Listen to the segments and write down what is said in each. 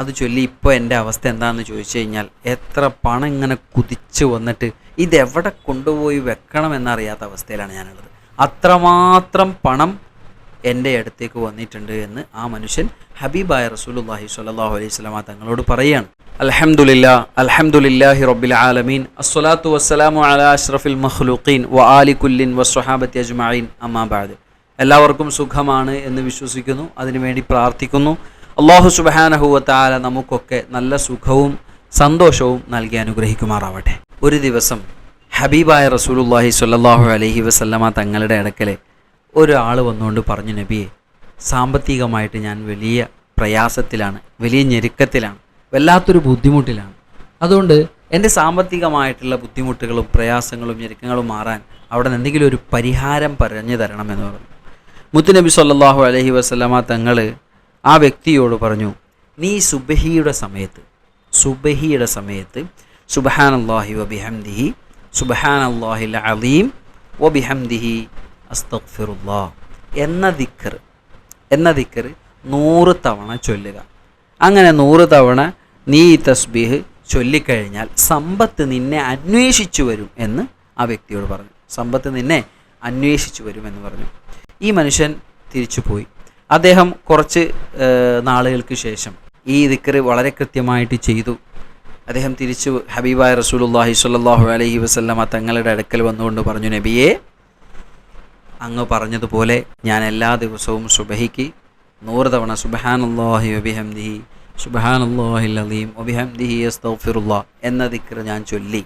അത് ചൊല്ലി ഇപ്പോൾ എന്റെ അവസ്ഥ എന്താണെന്ന് ചോദിച്ചു കഴിഞ്ഞാൽ എത്ര പണം ഇങ്ങനെ കുതിച്ച് വന്നിട്ട് ഇതെവിടെ കൊണ്ടുപോയി വെക്കണമെന്നറിയാത്ത അവസ്ഥയിലാണ് ഞാനുള്ളത്. അത്രമാത്രം പണം എന്റെ അടുത്തേക്ക് വന്നിട്ടുണ്ട് എന്ന് ആ മനുഷ്യൻ ഹബീബായ റസൂലുള്ളാഹി സ്വല്ലല്ലാഹു അലൈഹി സ്വലാമ തങ്ങളോട് പറയുകയാണ്. അൽഹംദുലില്ലാ അൽഹംദുലില്ലാഹി റബ്ബിൽ ആലമീൻ. അസ്സലാത്തു വസ്സലാമു അലാ അഷ്റഫിൽ മഖ്ലൂഖീൻ വ ആലി കുല്ലിൻ വസ്വഹാബത്തി അജ്മഈൻ. അമ്മാബാദ് എല്ലാവർക്കും സുഖമാണ് എന്ന് വിശ്വസിക്കുന്നു. അതിനുവേണ്ടി പ്രാർത്ഥിക്കുന്നു. അള്ളാഹു സുബഹാനഹുവത്താല നമുക്കൊക്കെ നല്ല സുഖവും സന്തോഷവും നൽകി അനുഗ്രഹിക്കുമാറാവട്ടെ. ഒരു ദിവസം ഹബീബായ റസൂലുല്ലാഹി സ്വല്ലല്ലാഹു അലഹി വസല്ലമ തങ്ങളുടെ അടുക്കലെ ഒരാൾ വന്നുകൊണ്ട് പറഞ്ഞു നബിയെ സാമ്പത്തികമായിട്ട് ഞാൻ വലിയ പ്രയാസത്തിലാണ് വലിയ ഞെരുക്കത്തിലാണ് വല്ലാത്തൊരു ബുദ്ധിമുട്ടിലാണ്. അതുകൊണ്ട് എന്റെ സാമ്പത്തികമായിട്ടുള്ള ബുദ്ധിമുട്ടുകളും പ്രയാസങ്ങളും ഞെരുക്കങ്ങളും മാറാൻ അവിടെ നിന്ന് എന്തെങ്കിലും ഒരു പരിഹാരം പറഞ്ഞു തരണമെന്ന് പറഞ്ഞു. മുത്തുനബി സല്ലാഹു അലഹി വസല്ലമ തങ്ങൾ ആ വ്യക്തിയോട് പറഞ്ഞു നീ സുബഹിയുടെ സമയത്ത് സുബഹിയുടെ സമയത്ത് സുബഹാൻ അള്ളാഹി വബിഹംദിഹി അള്ളാഹി അലീം വബിഹംദിഹി അസ്തഫിറുല്ലാ എന്ന ദിക്കർ എന്ന ദിക്കർ നൂറ് തവണ ചൊല്ലുക. അങ്ങനെ നൂറ് തവണ നീ ഈ തസ്ബീഹ് ചൊല്ലിക്കഴിഞ്ഞാൽ സമ്പത്ത് നിന്നെ അന്വേഷിച്ചു വരും എന്ന് ആ വ്യക്തിയോട് പറഞ്ഞു. സമ്പത്ത് നിന്നെ അന്വേഷിച്ചു വരും എന്ന് പറഞ്ഞു. ഈ മനുഷ്യൻ തിരിച്ചു പോയി അദ്ദേഹം കുറച്ച് നാളുകൾക്ക് ശേഷം ഈ ദിക്കറ് വളരെ കൃത്യമായിട്ട് ചെയ്തു. അദ്ദേഹം തിരിച്ചു ഹബീബായ റസൂലുള്ളാഹി സ്വല്ലല്ലാഹു അലൈഹി വസല്ലമ തങ്ങളുടെ അടുക്കൽ വന്നുകൊണ്ട് പറഞ്ഞു നബിയെ അങ്ങ് പറഞ്ഞതുപോലെ ഞാൻ എല്ലാ ദിവസവും സുബഹിക്ക് നൂറ് തവണ സുബഹാനുല്ലാഹി വബിഹംദിഹി സുബഹാനല്ലാഹിൽ അലീം വബിഹംദിഹി അസ്തഗ്ഫിറുല്ലാ എന്ന ദിക്കറ് ഞാൻ ചൊല്ലി.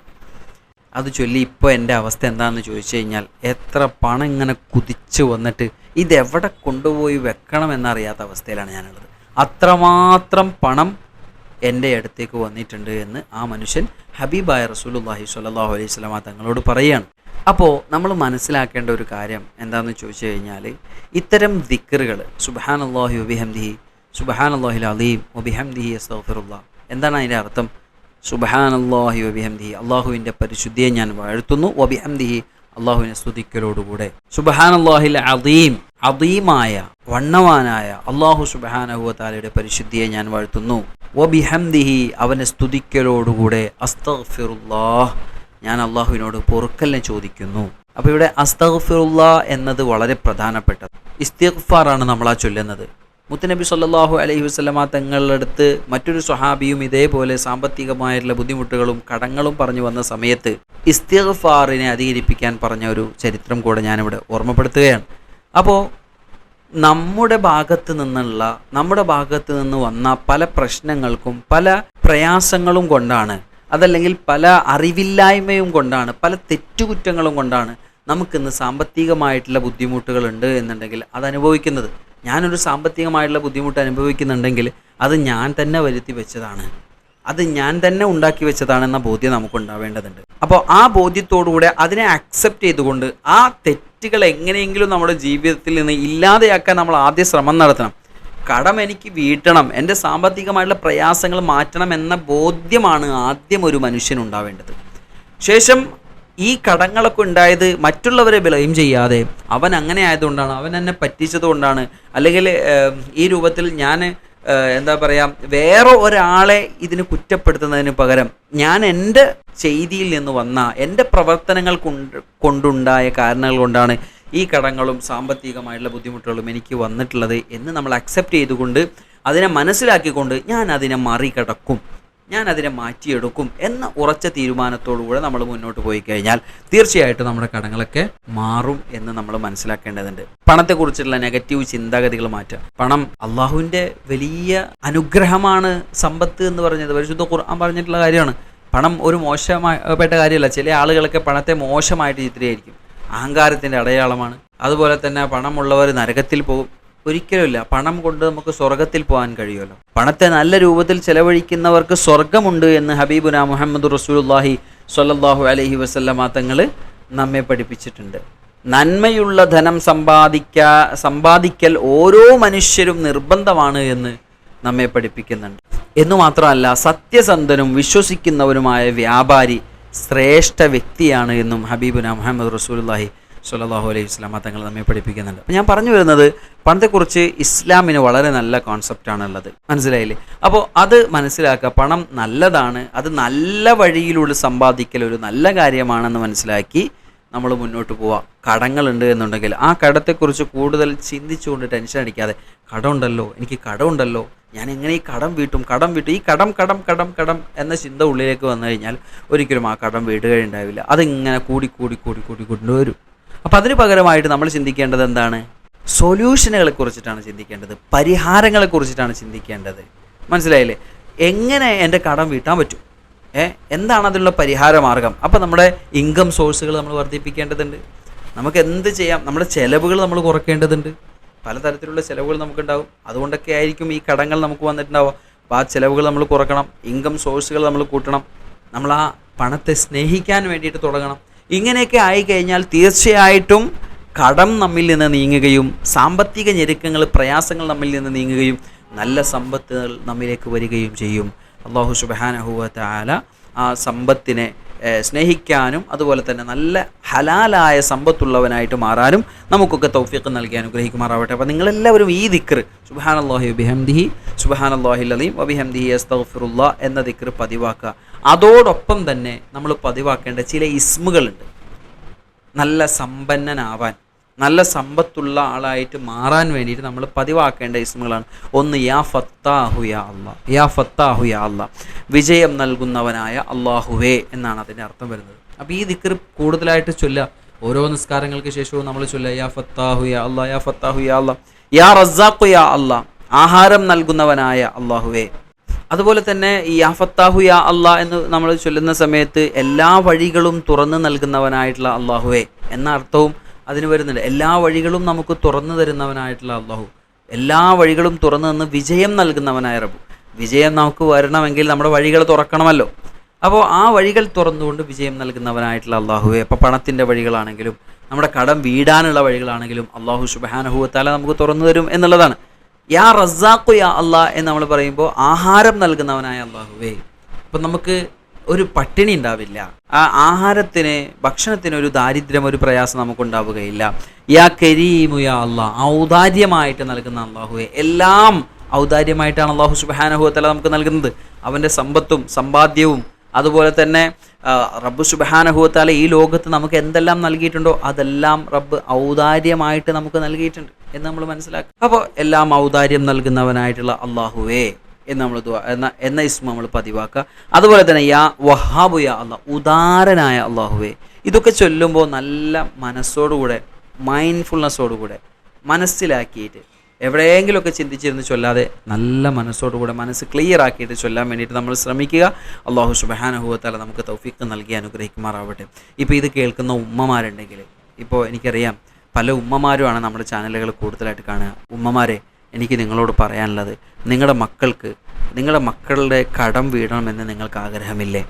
അത് ചൊല്ലി ഇപ്പോൾ എന്റെ അവസ്ഥ എന്താണെന്ന് ചോദിച്ചു കഴിഞ്ഞാൽ എത്ര പണം ഇങ്ങനെ കുതിച്ച് വന്നിട്ട് ഇതെവിടെ കൊണ്ടുപോയി വെക്കണമെന്നറിയാത്ത അവസ്ഥയിലാണ് ഞാനുള്ളത്. അത്രമാത്രം പണം എന്റെ അടുത്തേക്ക് വന്നിട്ടുണ്ട് എന്ന് ആ മനുഷ്യൻ ഹബീബായ റസൂലുള്ളാഹി സ്വല്ലല്ലാഹു അലൈഹി വസല്ലമ തങ്ങളോട് പറയുകയാണ്. അപ്പോൾ നമ്മൾ മനസ്സിലാക്കേണ്ട ഒരു കാര്യം എന്താണെന്ന് ചോദിച്ചു കഴിഞ്ഞാൽ ഇത്തരം ദിക്കറുകൾ സുബഹാൻ അള്ളാഹി ഒബിഹംദിഹി വബിഹംദിഹി അള്ളാഹി അലീം വബിഹംദിഹി അസ്തഗ്ഫിറുല്ലാ എന്താണ് അതിന്റെ അർത്ഥം? സുബഹാനല്ലാഹി വബിഹംദിഹി. അള്ളാഹുവിന്റെ പരിശുദ്ധിയെ ഞാൻ വാഴ്ത്തുന്നു. വബിഹംദിഹി അള്ളാഹുവിനെ സ്തുതിക്കലോടുകൂടെ. സുബഹാൻ അള്ളാഹിൽ അദീം അദീമായ വണ്ണവാനായ അള്ളാഹു സുബഹാനഹുവ താലയുടെ പരിശുദ്ധിയെ ഞാൻ വാഴ്ത്തുന്നു. വബിഹംദിഹി അവനെ സ്തുതിക്കലോടുകൂടെ. അസ്തഫിറുല്ലാഹ് ഞാൻ അള്ളാഹുവിനോട് പൊറുക്കലിനെ ചോദിക്കുന്നു. അപ്പോൾ ഇവിടെ അസ്തഫിറുല്ലാ എന്നത് വളരെ പ്രധാനപ്പെട്ടത്. ഇസ്തിഗ്ഫാറാണ് നമ്മൾ ആ ചൊല്ലുന്നത്. മുത്തനബി സല്ലാഹു അലൈഹി വസ്ലമ തങ്ങളുടെ അടുത്ത് മറ്റൊരു സ്വഹാബിയും ഇതേപോലെ സാമ്പത്തികമായിട്ടുള്ള ബുദ്ധിമുട്ടുകളും കടങ്ങളും പറഞ്ഞു വന്ന സമയത്ത് ഇസ്തിഗ്ഫാറിനെ അധികരിപ്പിക്കാൻ പറഞ്ഞ ഒരു ചരിത്രം കൂടെ ഞാനിവിടെ ഓർമ്മപ്പെടുത്തുകയാണ്. അപ്പോൾ നമ്മുടെ ഭാഗത്ത് നിന്നുള്ള നമ്മുടെ ഭാഗത്ത് നിന്ന് വന്ന പല പ്രശ്നങ്ങൾക്കും പല പ്രയാസങ്ങളും കൊണ്ടാണ് അതല്ലെങ്കിൽ പല അറിവില്ലായ്മയും കൊണ്ടാണ് പല തെറ്റുകുറ്റങ്ങളും കൊണ്ടാണ് നമുക്കിന്ന് സാമ്പത്തികമായിട്ടുള്ള ബുദ്ധിമുട്ടുകളുണ്ട് എന്നുണ്ടെങ്കിൽ അത് അനുഭവിക്കുന്നത് ഞാനൊരു സാമ്പത്തികമായിട്ടുള്ള ബുദ്ധിമുട്ട് അനുഭവിക്കുന്നുണ്ടെങ്കിൽ അത് ഞാൻ തന്നെ വരുത്തി വെച്ചതാണ്. അത് ഞാൻ തന്നെ ഉണ്ടാക്കി വെച്ചതാണെന്ന ബോധ്യം നമുക്ക് ഉണ്ടാവേണ്ടതുണ്ട് അപ്പോൾ ആ ബോധ്യത്തോടുകൂടെ അതിനെ അക്സെപ്റ്റ് ചെയ്തുകൊണ്ട് ആ തെറ്റുകൾ എങ്ങനെയെങ്കിലും നമ്മുടെ ജീവിതത്തിൽ നിന്ന് ഇല്ലാതെയാക്കാൻ നമ്മൾ ആദ്യ ശ്രമം നടത്തണം. കടം എനിക്ക് വീട്ടണം എന്റെ സാമ്പത്തികമായിട്ടുള്ള പ്രയാസങ്ങൾ മാറ്റണം എന്ന ബോധ്യമാണ് ആദ്യം ഒരു മനുഷ്യനുണ്ടാവേണ്ടത്. ശേഷം ഈ കടങ്ങളൊക്കെ ഉണ്ടായത് മറ്റുള്ളവരെ ബ്ലെയിം ചെയ്യാതെ. അവൻ അങ്ങനെ ആയതുകൊണ്ടാണ് അവൻ എന്നെ പറ്റിച്ചത് കൊണ്ടാണ് അല്ലെങ്കിൽ ഈ രൂപത്തിൽ ഞാൻ എന്താ പറയുക വേറെ ഒരാളെ ഇതിന് കുറ്റപ്പെടുത്തുന്നതിന് പകരം ഞാൻ എന്റെ ചെയ്തിയിൽ നിന്ന് വന്ന എന്റെ പ്രവർത്തനങ്ങൾ കൊണ്ട് കൊണ്ടുണ്ടായ കാരണങ്ങൾ കൊണ്ടാണ് ഈ കടങ്ങളും സാമ്പത്തികമായിട്ടുള്ള ബുദ്ധിമുട്ടുകളും എനിക്ക് വന്നിട്ടുള്ളത് എന്ന് നമ്മൾ അക്സെപ്റ്റ് ചെയ്തുകൊണ്ട് അതിനെ മനസ്സിലാക്കിക്കൊണ്ട് ഞാൻ അതിനെ മറികടക്കും. ഞാൻ അതിനെ മാറ്റിയെടുക്കും എന്ന ഉറച്ച തീരുമാനത്തോടുകൂടെ നമ്മൾ മുന്നോട്ട് പോയി കഴിഞ്ഞാൽ തീർച്ചയായിട്ടും നമ്മുടെ കടങ്ങളൊക്കെ മാറും എന്ന് നമ്മൾ മനസ്സിലാക്കേണ്ടതുണ്ട്. പണത്തെക്കുറിച്ചുള്ള നെഗറ്റീവ് ചിന്താഗതികൾ മാറ്റുക പണം അള്ളാഹുവിന്റെ വലിയ അനുഗ്രഹമാണ് സമ്പത്ത് എന്ന് പറഞ്ഞത്. പരിശുദ്ധ ഖുർആൻ പറഞ്ഞിട്ടുള്ള കാര്യമാണ്. പണം ഒരു മോശമായപ്പെട്ട കാര്യമല്ല. ചില ആളുകളൊക്കെ പണത്തെ മോശമായിട്ട് ചിത്രീകരിക്കും. അഹങ്കാരത്തിന്റെ അടയാളമാണ്. അതുപോലെ തന്നെ പണമുള്ളവർ നരകത്തിൽ പോകും. ഒരിക്കലുമില്ല. പണം കൊണ്ട് നമുക്ക് സ്വർഗത്തിൽ പോകാൻ കഴിയുമല്ലോ. പണത്തെ നല്ല രൂപത്തിൽ ചെലവഴിക്കുന്നവർക്ക് സ്വർഗമുണ്ട് എന്ന് ഹബീബുന മുഹമ്മദ് റസൂലുല്ലാഹി സ്വല്ലല്ലാഹു അലഹി വസല്ലമ തങ്ങൾ നമ്മെ പഠിപ്പിച്ചിട്ടുണ്ട്. നന്മയുള്ള ധനം സമ്പാദിക്ക സമ്പാദിക്കൽ ഓരോ മനുഷ്യരും നിർബന്ധമാണ് എന്ന് നമ്മെ പഠിപ്പിക്കുന്നുണ്ട്. എന്നു മാത്രമല്ല സത്യസന്ധനും വിശ്വസിക്കുന്നവരുമായ വ്യാപാരി ശ്രേഷ്ഠ വ്യക്തിയാണ് എന്നും ഹബീബുന മുഹമ്മദ് റസൂലുള്ളാഹി സല്ലല്ലാഹു അലൈഹി ഇസ്ലാം തങ്ങൾ നമ്മെ പഠിപ്പിക്കുന്നുണ്ട്. ഞാൻ പറഞ്ഞു വരുന്നത് പണത്തെക്കുറിച്ച് ഇസ്ലാമിന് വളരെ നല്ല കോൺസെപ്റ്റാണുള്ളത് മനസ്സിലായില്ലേ? അപ്പോൾ അത് മനസ്സിലാക്കുക പണം നല്ലതാണ് അത് നല്ല വഴിയിലുള്ള സമ്പാദിക്കൽ ഒരു നല്ല കാര്യമാണെന്ന് മനസ്സിലാക്കി നമ്മൾ മുന്നോട്ട് പോവുക കടങ്ങളുണ്ട് എന്നുണ്ടെങ്കിൽ ആ കടത്തെക്കുറിച്ച് കൂടുതൽ ചിന്തിച്ചുകൊണ്ട് ടെൻഷൻ അടിക്കാതെ കടമുണ്ടല്ലോ എനിക്ക് കടമുണ്ടല്ലോ ഞാൻ എങ്ങനെ ഈ കടം വീട്ടും? കടം വീട്ടും ഈ കടം കടം കടം കടം എന്ന ചിന്ത ഉള്ളിലേക്ക് വന്നു കഴിഞ്ഞാൽ ഒരിക്കലും ആ കടം വീടുകയുണ്ടാവില്ല അതിങ്ങനെ കൂടി കൂടി കൂടി കൂടി കൊണ്ടുവരും. അപ്പോൾ അതിന് പകരമായിട്ട് നമ്മൾ ചിന്തിക്കേണ്ടത് എന്താണ്? സൊല്യൂഷനുകളെ കുറിച്ചിട്ടാണ് ചിന്തിക്കേണ്ടത്. പരിഹാരങ്ങളെ കുറിച്ചിട്ടാണ് ചിന്തിക്കേണ്ടത്. മനസ്സിലായില്ലേ? എങ്ങനെ എന്റെ കടം വീട്ടാൻ പറ്റും? ഏ? എന്താണ് അതിനുള്ള പരിഹാര മാർഗം? അപ്പോൾ നമ്മുടെ ഇൻകം സോഴ്സുകൾ നമ്മൾ വർദ്ധിപ്പിക്കേണ്ടതുണ്ട്. നമുക്ക് എന്ത് ചെയ്യാം? നമ്മുടെ ചിലവുകൾ നമ്മൾ കുറയ്ക്കേണ്ടതുണ്ട് പലതരത്തിലുള്ള ചിലവുകൾ നമുക്കുണ്ടാവും. അതുകൊണ്ടൊക്കെ ആയിരിക്കും ഈ കടങ്ങൾ നമുക്ക് വന്നിട്ടുണ്ടാവുക. അപ്പോൾ ആ ചിലവുകൾ നമ്മൾ കുറക്കണം. ഇൻകം സോഴ്സുകൾ നമ്മൾ കൂട്ടണം. നമ്മൾ ആ പണത്തെ സ്നേഹിക്കാൻ വേണ്ടിയിട്ട് തുടങ്ങണം. ഇങ്ങനെയൊക്കെ ആയിക്കഴിഞ്ഞാൽ തീർച്ചയായിട്ടും കടം നമ്മിൽ നിന്ന് നീങ്ങുകയും സാമ്പത്തിക ഞെരുക്കങ്ങൾ പ്രയാസങ്ങൾ നമ്മിൽ നിന്ന് നീങ്ങുകയും നല്ല സമ്പത്തുകൾ നമ്മിലേക്ക് വരികയും ചെയ്യും. അള്ളാഹു സുബാനഹുവ ആല ആ സമ്പത്തിനെ സ്നേഹിക്കാനും അതുപോലെ തന്നെ നല്ല ഹലാലായ സമ്പത്തുള്ളവനായിട്ട് മാറാനും നമുക്കൊക്കെ തൗഫീഖ് നൽകി അനുഗ്രഹിക്കുമാറാവട്ടെ. അപ്പോൾ നിങ്ങളെല്ലാവരും ഈ ദിക്ർ സുബാൻ അള്ളാഹി ബിഹംദിഹി സുബാൻ അള്ളാഹി അലീം വബിഹംദിഹി അസ്തഗ്ഫിറുല്ലാ എന്ന ദിക്ർ പതിവാക്കുക. അതോടൊപ്പം തന്നെ നമ്മൾ പതിവാക്കേണ്ട ചില ഇസ്മുകളുണ്ട്. നല്ല സമ്പന്നനാവാൻ നല്ല സമ്പത്തുള്ള ആളായിട്ട് മാറാൻ വേണ്ടിയിട്ട് നമ്മൾ പതിവാക്കേണ്ട ഇസ്മുകളാണ്. ഒന്ന് യാ ഫത്താഹു യാ അള്ളാ യാ ഫത്താഹു യാ വിജയം നൽകുന്നവനായ അള്ളാഹുവേ എന്നാണ് അതിന്റെ അർത്ഥം വരുന്നത്. അപ്പോൾ ഈ ദിക്കർ കൂടുതലായിട്ട് ചൊല്ലുക. ഓരോ നിസ്കാരങ്ങൾക്ക് ശേഷവും നമ്മൾ ചൊല്ലുക. യാ ഫത്താഹു യാ യാ ഫത്താഹു യാ യാ റസാഖു യാ ആഹാരം നൽകുന്നവനായ അള്ളാഹുവേ അതുപോലെ തന്നെ ഈ അഫത്താഹു യാ അള്ളാ എന്ന് നമ്മൾ ചൊല്ലുന്ന സമയത്ത് എല്ലാ വഴികളും തുറന്നു നൽകുന്നവനായിട്ടുള്ള അള്ളാഹുവെ എന്ന അർത്ഥവും അതിന് വരുന്നുണ്ട്. എല്ലാ വഴികളും നമുക്ക് തുറന്നു തരുന്നവനായിട്ടുള്ള അള്ളാഹു എല്ലാ വഴികളും തുറന്നു നിന്ന് വിജയം നൽകുന്നവനായ റബ്ബു. വിജയം നമുക്ക് വരണമെങ്കിൽ നമ്മുടെ വഴികൾ തുറക്കണമല്ലോ. അപ്പോൾ ആ വഴികൾ തുറന്നുകൊണ്ട് വിജയം നൽകുന്നവനായിട്ടുള്ള അള്ളാഹുവെ അപ്പോൾ പണത്തിന്റെ വഴികളാണെങ്കിലും നമ്മുടെ കടം വീടാനുള്ള വഴികളാണെങ്കിലും അള്ളാഹു സുബാനഹുവത്താല നമുക്ക് തുറന്നു തരും എന്നുള്ളതാണ്. യാ റസാഖു യാ അള്ളാ എന്ന് നമ്മൾ പറയുമ്പോൾ ആഹാരം നൽകുന്നവനായ അള്ളാഹുവേ അപ്പം നമുക്ക് ഒരു പട്ടിണി ഉണ്ടാവില്ല. ആ ആഹാരത്തിന് ഭക്ഷണത്തിന് ഒരു ദാരിദ്ര്യം ഒരു പ്രയാസം നമുക്കുണ്ടാവുകയില്ല. യാ കരീമു യാ അള്ളാ ഔദാര്യമായിട്ട് നൽകുന്ന അള്ളാഹുവെ എല്ലാം ഔദാര്യമായിട്ടാണ് അള്ളാഹു സുബാനഹുവത്തല നമുക്ക് നൽകുന്നത്. അവന്റെ സമ്പത്തും സമ്പാദ്യവും അതുപോലെ തന്നെ റബ്ബ് സുബാനഹുവത്താല ഈ ലോകത്ത് നമുക്ക് എന്തെല്ലാം നൽകിയിട്ടുണ്ടോ അതെല്ലാം റബ്ബ് ഔദാര്യമായിട്ട് നമുക്ക് നൽകിയിട്ടുണ്ട് എന്ന് നമ്മൾ മനസ്സിലാക്കുക അപ്പോൾ എല്ലാം ഔദാര്യം നൽകുന്നവനായിട്ടുള്ള അള്ളാഹുവേ എന്ന് നമ്മൾ എന്ന എന്ന ഇസ്മ നമ്മൾ പതിവാക്കുക അതുപോലെ തന്നെ യാ വഹാബു യാ അള്ളാഹ് ഉദാരനായ അള്ളാഹുവേ ഇതൊക്കെ ചൊല്ലുമ്പോൾ നല്ല മനസ്സോടുകൂടെ മൈൻഡ്ഫുൾനെസ്സോടുകൂടെ മനസ്സിലാക്കിയിട്ട് എവിടെയെങ്കിലുമൊക്കെ ചിന്തിച്ചിരുന്ന് ചൊല്ലാതെ നല്ല മനസ്സോടുകൂടെ മനസ്സ് ക്ലിയർ ആക്കിയിട്ട് ചൊല്ലാൻ വേണ്ടിയിട്ട് നമ്മൾ ശ്രമിക്കുക. അള്ളാഹു സുബഹാനഹുവത്താല നമുക്ക് തൗഫീഖ് നൽകി അനുഗ്രഹിക്കുമാറാവട്ടെ. ഇപ്പോൾ ഇത് കേൾക്കുന്ന ഉമ്മമാരുണ്ടെങ്കിൽ ഇപ്പോൾ എനിക്കറിയാം പല ഉമ്മമാരുമാണ് നമ്മുടെ ചാനലുകൾ കൂടുതലായിട്ട് കാണുക. ഉമ്മമാരെ എനിക്ക് നിങ്ങളോട് പറയാനുള്ളത് നിങ്ങളുടെ മക്കൾക്ക് നിങ്ങളുടെ മക്കളുടെ കടം വീഴണമെന്ന് നിങ്ങൾക്ക് ആഗ്രഹമില്ലേ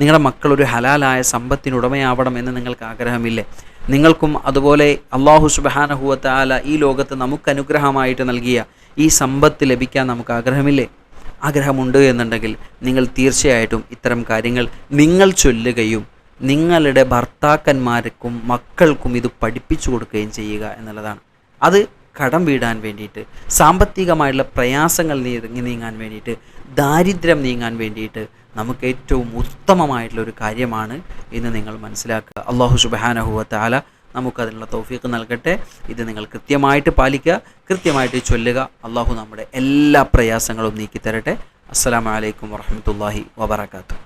നിങ്ങളുടെ മക്കൾ ഒരു ഹലാലായ സമ്പത്തിനുടമയാവണം എന്ന് നിങ്ങൾക്ക് ആഗ്രഹമില്ലേ നിങ്ങൾക്കും അതുപോലെ അള്ളാഹു സുബഹാനഹുവത്താല ഈ ലോകത്ത് നമുക്ക് അനുഗ്രഹമായിട്ട് നൽകിയ ഈ സമ്പത്ത് ലഭിക്കാൻ നമുക്ക് ആഗ്രഹമില്ലേ? ആഗ്രഹമുണ്ട് എന്നുണ്ടെങ്കിൽ നിങ്ങൾ തീർച്ചയായിട്ടും ഇത്തരം കാര്യങ്ങൾ നിങ്ങൾ ചൊല്ലുകയും നിങ്ങളുടെ ഭർത്താക്കന്മാർക്കും മക്കൾക്കും ഇത് പഠിപ്പിച്ചു കൊടുക്കുകയും ചെയ്യുക എന്നുള്ളതാണ്. അത് കടം വീടാൻ വേണ്ടിയിട്ട് സാമ്പത്തികമായിട്ടുള്ള പ്രയാസങ്ങൾ നീങ്ങി നീങ്ങാൻ വേണ്ടിയിട്ട് ദാരിദ്ര്യം നീങ്ങാൻ വേണ്ടിയിട്ട് നമുക്ക് ഏറ്റവും ഉത്തമമായിട്ടുള്ള ഒരു കാര്യമാണ് എന്ന് നിങ്ങൾ മനസ്സിലാക്കുക. അള്ളാഹു സുബാനഹുവ താല നമുക്കതിനുള്ള തൗഫീഖ് നൽകട്ടെ. ഇത് നിങ്ങൾ കൃത്യമായിട്ട് പാലിക്കുക കൃത്യമായിട്ട് ചൊല്ലുക. അള്ളാഹു നമ്മുടെ എല്ലാ പ്രയാസങ്ങളും നീക്കി തരട്ടെ അസ്സലാമു അലൈക്കും വാബർക്കാത്തു വബർക്കാത്തു